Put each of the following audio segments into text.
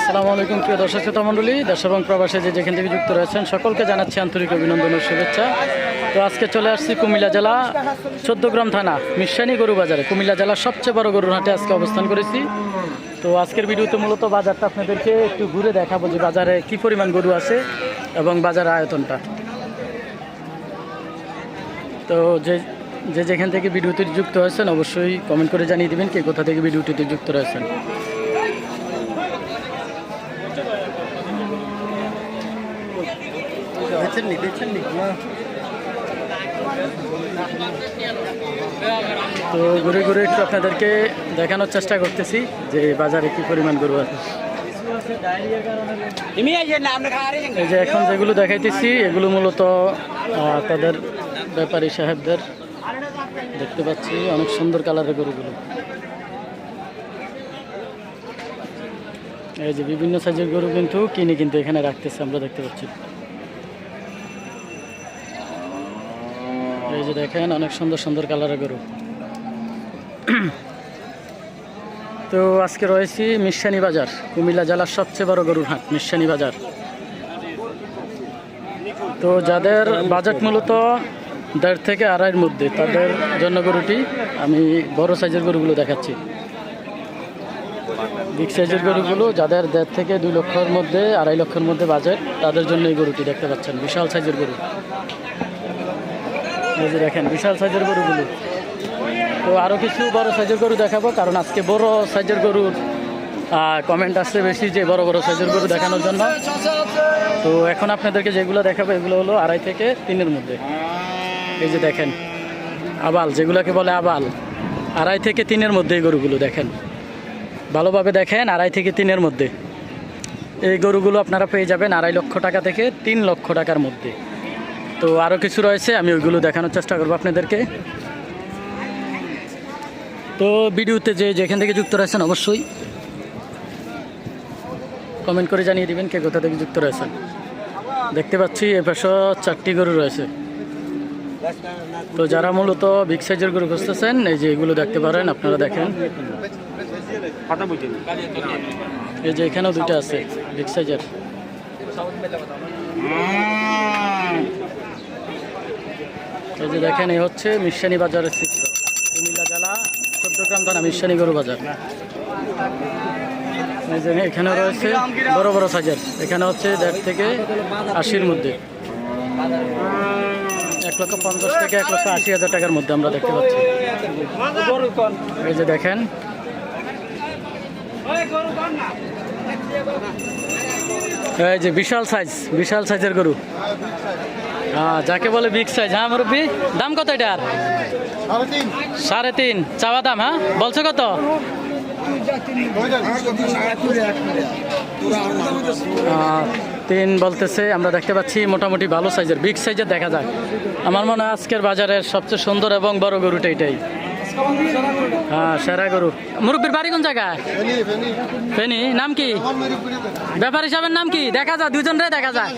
আসসালামু আলাইকুম, প্রিয় দর্শক শ্রোতা মণ্ডলী, দেশ এবং প্রবাসে যে যেখান থেকে যুক্ত রয়েছেন, সকলকে জানাচ্ছি আন্তরিক অভিনন্দন ও শুভেচ্ছা। তো আজকে চলে আসছি কুমিল্লা জেলা চোদ্দগ্রাম থানা, মিশানি গরু বাজারে। কুমিল্লা জেলার সবচেয়ে বড় গরুর হাটে আজকে অবস্থান করেছি। তো আজকের ভিডিওতে মূলত বাজারটা আপনাদেরকে একটু ঘুরে দেখাবো যে বাজারে কি পরিমাণ গরু আছে এবং বাজারের আয়তনটা। তো যে যে যেখান থেকে ভিডিওতে যুক্ত হয়েছেন, অবশ্যই কমেন্ট করে জানিয়ে দিবেন কে কোথা থেকে ভিডিওটিতে যুক্ত রয়েছেন। নি বেছেন নি। তো ঘুরে ঘুরে একটু আপনাদেরকে দেখানোর চেষ্টা করতেছি যে বাজারে কি পরিমাণ গরু আছে। এই যে এখন যেগুলো দেখাইতেছি এগুলো মূলত আহ, তাদের ব্যাপারী সাহেবদের দেখতে পাচ্ছি অনেক সুন্দর কালারের গরুগুলো। এই যে বিভিন্ন সাইজের গরু কিন্তু কিনে কিন্তু এখানে রাখতেছে আমরা দেখতে পাচ্ছি। যে দেখেন, অনেক সুন্দর সুন্দর কালারের গরু। তো আজকে রয়েছি মিশানি বাজার, কুমিল্লা জেলার সবচেয়ে বড় গরুর হাট, মিশানি বাজার। তো যাদের বাজেট মূলত দেড় থেকে আড়াইয়ের মধ্যে, তাদের জন্য গরুটি আমি বড় সাইজের গরুগুলো দেখাচ্ছি। বিগ সাইজের গরুগুলো যাদের দেড় থেকে দুই লক্ষের মধ্যে, আড়াই লক্ষের মধ্যে বাজেট, তাদের জন্য এই গরুটি দেখতে পাচ্ছেন, বিশাল সাইজের গরু। এই যে দেখেন, বিশাল সাইজের গরুগুলো। তো আরও কিছু বড় সাইজের গরু দেখাবো, কারণ আজকে বড় সাইজের গরুর কমেন্ট আসছে বেশি যে বড় বড় সাইজের গরু দেখানোর জন্য। তো এখন আপনাদেরকে যেগুলো দেখাবো, এগুলো হলো আড়াই থেকে তিনের মধ্যে। এই যে দেখেন, আবাল, যেগুলোকে বলে আবাল। আড়াই থেকে তিনের মধ্যে এই গরুগুলো, দেখেন। ভালোভাবে দেখেন, আড়াই থেকে তিনের মধ্যে। এই গরুগুলো আপনারা পেয়ে যাবেন আড়াই লক্ষ টাকা থেকে তিন লক্ষ টাকার মধ্যে। তো আরও কিছু রয়েছে, আমি ওইগুলো দেখানোর চেষ্টা করব আপনাদেরকে। তো ভিডিওতে যে যেখান থেকে যুক্ত রয়েছেন অবশ্যই কমেন্ট করে জানিয়ে দিবেন কে কোথা থেকে যুক্ত রয়েছেন। দেখতে পাচ্ছি এ পাশে চারটি গরু রয়েছে। তো যারা মূলত বিগ সাইজের গরু খুঁজতেছেন, এই যে এগুলো দেখতে পারেন, আপনারা দেখেন। এই যে এখানেও দুটো আছে বিগ সাইজের এই যে দেখেন, এই হচ্ছে মিশানি বাজারের চিত্র কুমিল্লা জেলা, চোদ্দগ্রাম থানা, মিশানি গরু বাজার। এখানে রয়েছে বড় বড় সাইজের। এখানে হচ্ছে দেড় থেকে আশির মধ্যে। এক লক্ষ পঞ্চাশ থেকে এক লক্ষ আশি হাজার টাকার মধ্যে আমরা দেখতে পাচ্ছি। এই যে দেখেন, এই যে বিশাল সাইজ, বিশাল সাইজের গরু। যাকে বলে বিগ সাইজ হ্যাঁ মুরব্বী? দাম কত এটার? সাড়ে তিন। চাওয়া দাম হ্যাঁ? বলছো কত? তিন বলতেছে, আমরা দেখতে পাচ্ছি মোটামুটি ভালো সাইজের বিগ সাইজের দেখা যায়। আমার মনে হয় আজকের বাজারের সবচেয়ে সুন্দর এবং বড় গরুটা এটাই। হ্যাঁ সেরা গরু। মুরব্বীর বাড়ি কোন জায়গায়? ফেনি নাম কি? ব্যাপার হিসাবের নাম কি? দেখা যায় দুজন রে দেখা যায়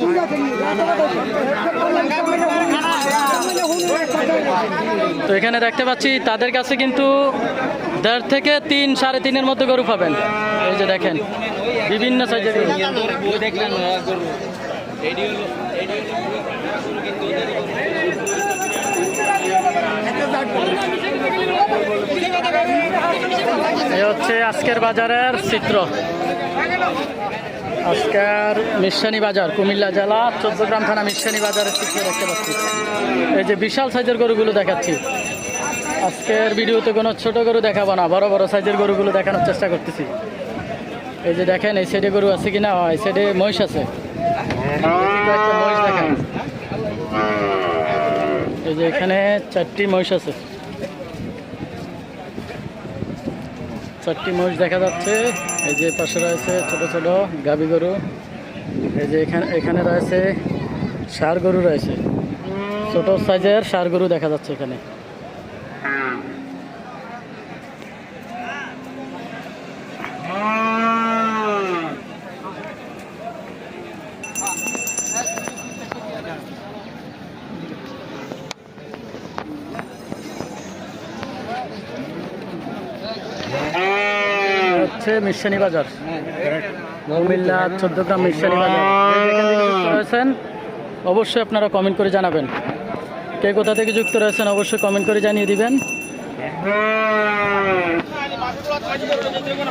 তো এখানে দেখতে পাচ্ছি তাদের কাছে কিন্তু দেড় থেকে তিন সাড়ে তিনের মধ্যে গরু পাবেন। এই যে দেখেন বিভিন্ন সাইজের গরু। এই হচ্ছে আজকের বাজারের চিত্র। আজকের মিশানি বাজার কুমিল্লা জেলা চোদ্দগ্রাম থানা মিশানি বাজারের চিত্র দেখতে পাচ্ছি। এই যে বিশাল সাইজের গরুগুলো দেখাচ্ছি। আজকের ভিডিওতে কোনো ছোট গরু দেখাবো না বড় বড় সাইজের গরুগুলো দেখানোর চেষ্টা করতেছি। এই যে দেখেন এই সাইডে গরু আছে কিনা? এই সাইডে মহিষ আছে। মহিষ দেখান। এই যে এখানে চারটি মহিষ আছে। চারটি মহিষ দেখা যাচ্ছে। এই যে পাশে রয়েছে ছোট ছোট গাবি গরু। এই যে এখানে এখানে রয়েছে সার গরু রয়েছে। ছোট সাইজের ষাঁড় গরু দেখা যাচ্ছে এখানে। হচ্ছে মিশানি বাজার। কুমিল্লা চোদ্দগ্রাম মিশানি বাজার। রয়েছেন অবশ্যই আপনারা কমেন্ট করে জানাবেন। কে কোথা থেকে যুক্ত রয়েছেন অবশ্যই কমেন্ট করে জানিয়ে দিবেন।